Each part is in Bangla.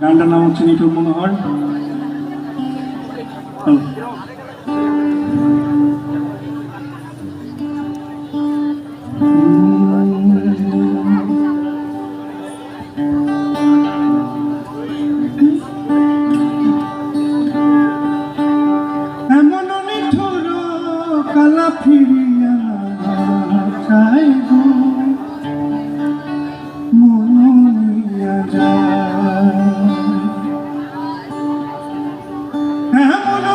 গানটার নাম হচ্ছে নিটুর মনোহর। কালা ফিরিয়া মনিয়া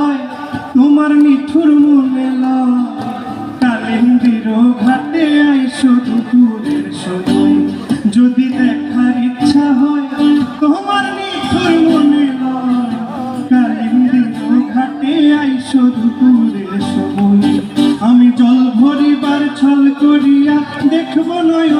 হয়, তোমার মিঠুর মনে কালিন্দির ঘাটে আই শুধু দূরের সময় যদি দেখার ইচ্ছা হয়, তোমার মিঠুর মনে কালিন্দির ঘাটে আই শুধু দূরের সময় আমি জল ভরিবার ছল করিয়া দেখব নয়ন